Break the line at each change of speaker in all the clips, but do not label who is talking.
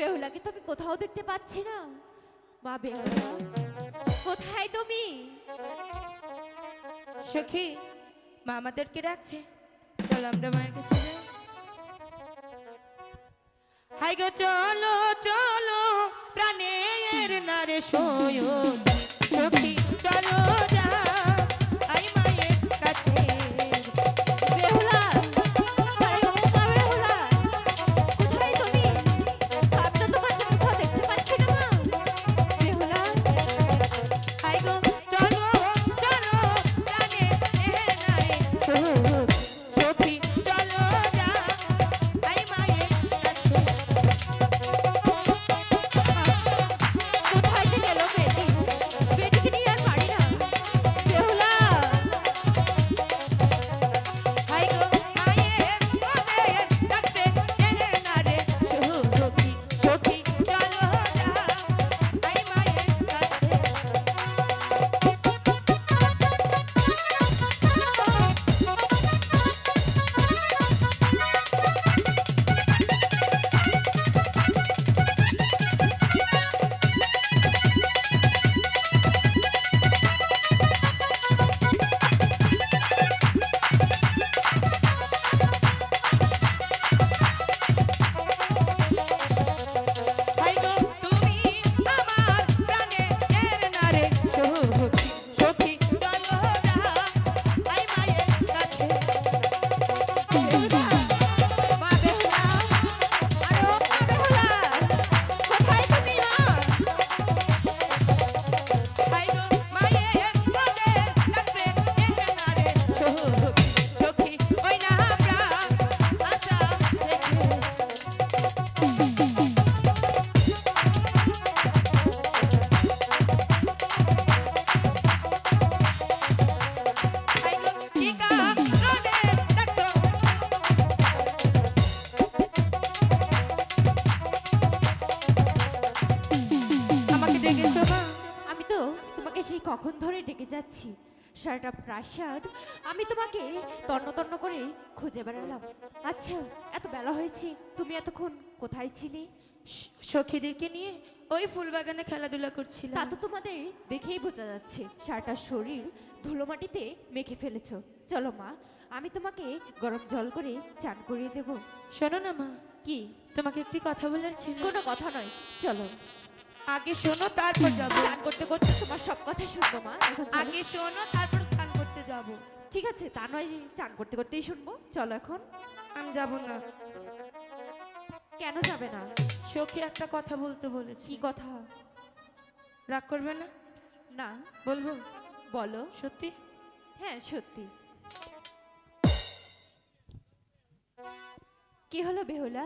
বেহুলাকে তো আমি কোথাও দেখতে পাচ্ছি না। মা বেহুলা, কোথায় তুমি?
সখী, মা আমাদেরকে ডাকছে। চলো আমরা মায়ের কাছে যাই। হাই গো, চলো চলো, প্রাণের নারে সখী, চলো
যাচ্ছি। সারাটা প্রাসাদ আমি তোমাকে তন্ন তন্ন করে খুঁজে বেড়ালাম। আচ্ছা এত বেলা হয়েছে তুমি এতক্ষণ কোথায় ছিলে?
সখীদেরকে নিয়ে ওই ফুলবাগানে খেলাধুলা
তা
করছিলাম
তো তোমাদের দেখেই বোঝা যাচ্ছে সারাটা শরীর ধুলো মাটিতে মেখে ফেলেছ। চলো মা আমি তোমাকে গরম জল করে চান করিয়ে দেব।
শোনো না মা
কি?
তোমাকে একটি কথা বলার ছিল।
কোনো কথা নয় চলো।
আগে শোনো তারপর যাব।
চান করতে করতে তোমার সব কথা শুনব মা। এখন চলো।
আগে শোনো তারপর স্নান করতে যাব।
ঠিক আছে তা নয় যে চান করতে করতেই শুনব। চলো এখন।
আমি যাব না।
কেন যাবে না?
সখী একটা কথা বলতে বলেছি।
কি কথা?
রাগ করবে না?
না।
বলব?
বলো।
সত্যি?
হ্যাঁ সত্যি। কি হলো বেহুলা?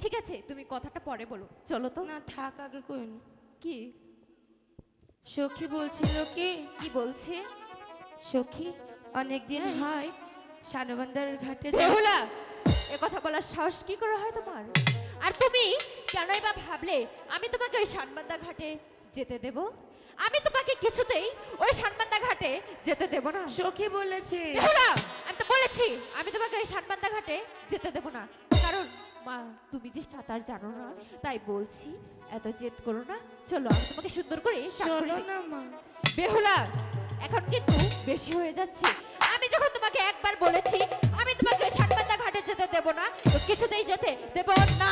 ঠিক আছে তুমি কথাটা পরে বলো। চলো তো।
না থাক আগে কোন
কি?
সখী বলছিল কি?
কি বলছে?
সখী অনেকদিন
হ্যাঁ।
হয় সানবান্দার ঘাটে।
বেহুলা এ কথা বলার সাহস কি করে হয় তোমার? আর তুমি কেনই বা ভাবলে আমি তোমাকে ওই শানবান্দা ঘাটে যেতে দেব? আমি তোমাকে কিছুতেই ওই শানবান্দা ঘাটে যেতে দেব না।
সখী বলেছে।
বেহুলা আমি তো বলেছি আমি তোমাকে ওই শানবান্দা ঘাটে যেতে দেব না। মা তুমি যে সাঁতার জানো না তাই বলছি এত জেদ করো না। চলো আমি তোমাকে সুন্দর করে দিই।
না মা।
বেহুলা এখন কিন্তু বেশি হয়ে যাচ্ছে। আমি যখন তোমাকে একবার বলেছি আমি তোমাকে শানবান্দা ঘাটে যেতে দেব না কিছুতেই যেতে দেব না।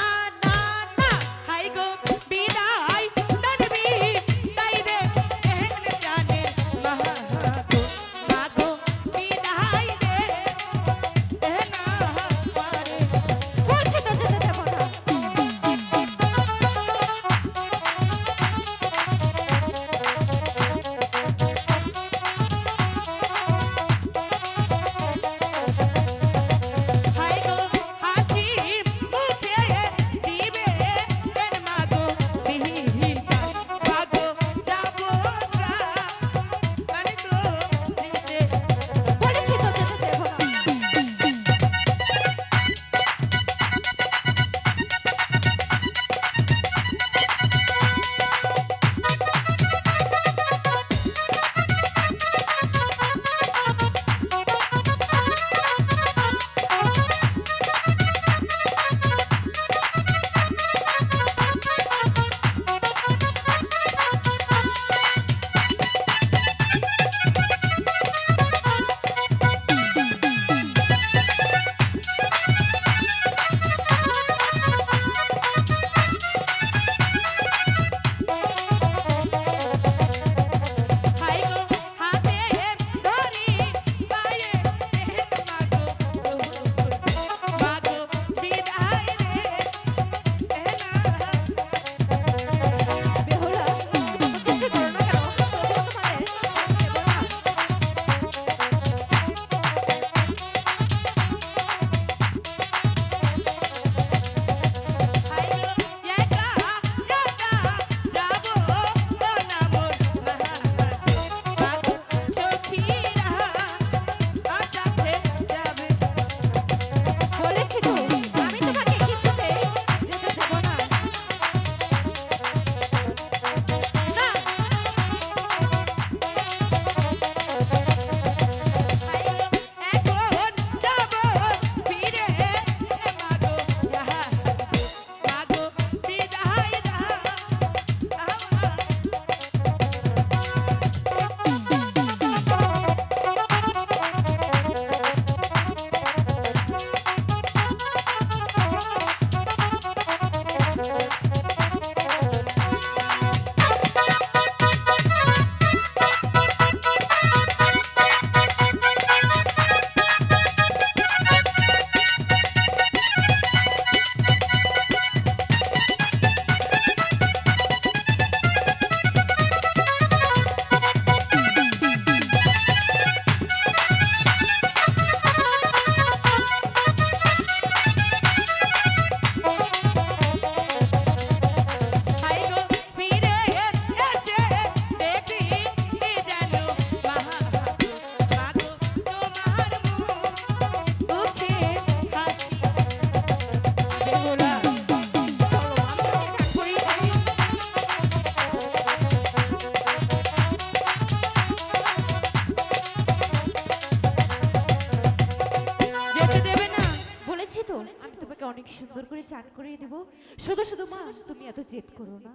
শুধু শুধু মা তুমি এত জেদ করো না।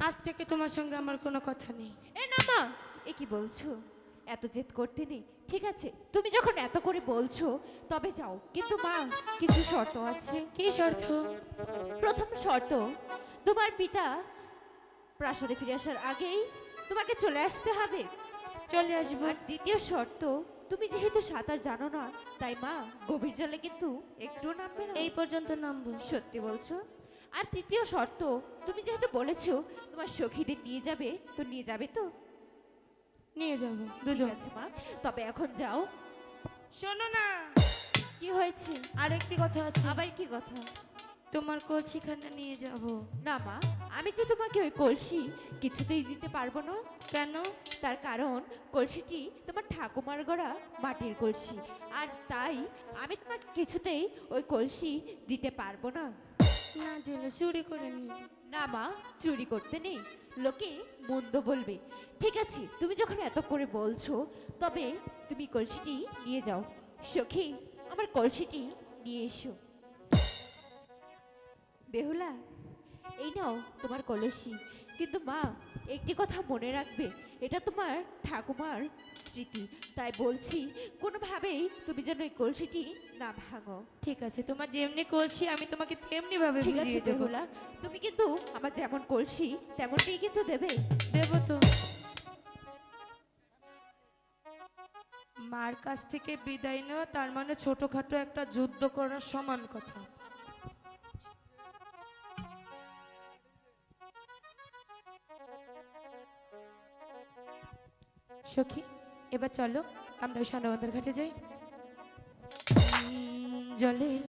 আজ থেকে তোমার সঙ্গে আমার কোনো কথা নেই।
এ না মা! এ কি বলছো? এত জেদ করতে নেই? ঠিক আছে তুমি যখন এত করে বলছো তবে যাও। কিন্তু মা কিছু শর্ত আছে।
কি শর্ত?
প্রথম শর্ত তোমার পিতা প্রাসাদে ফিরে আসার আগেই তোমাকে চলে আসতে হবে।
চলে আসব।
দ্বিতীয় শর্ত তুমি যেহেতু সাঁতার জানো না তাই মা গভীর জলে কিন্তু একটু নামবে না।
এই পর্যন্ত নামবো।
সত্যি বলছো? আর তৃতীয় শর্ত তুমি যেহেতু বলেছ তোমার সখীদের নিয়ে যাবে তো নিয়ে যাবে তো?
নিয়ে যাব দুজন।
আছে মা তবে এখন যাও।
শোনো না।
কি হয়েছে?
আর একটি কথা আছে।
আবার কি কথা?
তোমার কলসিখানা নিয়ে যাব।
না মা আমি যে তোমাকে ওই কলসি কিছুতেই দিতে পারব না
কেন?
তার কারণ কলসিটি তোমার ঠাকুমার গড়া মাটির কলসি আর তাই আমি তোমাকে কিছুতেই ওই কলসি দিতে পারব না।
না দিলে চুরি করে নি
না মা চুরি করতে নেই। লোকে মন্দ বলবে। ঠিক আছে তুমি যখন এত করে বলছো তবে তুমি কলসিটি নিয়ে যাও। সখী আমার কলসিটি নিয়ে এসো। বেহুলা এই নাও তোমার কলসি। কিন্তু মা একটি কথা মনে রাখবে এটা তোমার ঠাকুমার স্মৃতি। তাই বলছি কোনোভাবেই তুমি যেন এই কলসিটি না ভাঙো।
ঠিক আছে তোমার যেমনি কলসি আমি তোমাকে তেমনি ভাবে
ঠিক আছে বেহুলা তুমি কিন্তু আমার যেমন কলসি তেমনটাই কিন্তু দেবে।
দেবো তো। মার কাছ থেকে বিদায় নেওয়া তার মানে ছোটখাটো একটা যুদ্ধ করার সমান কথা। সখী এবার চলো আমরা ওই সানবন্দর ঘাটে যাই। জলে জলের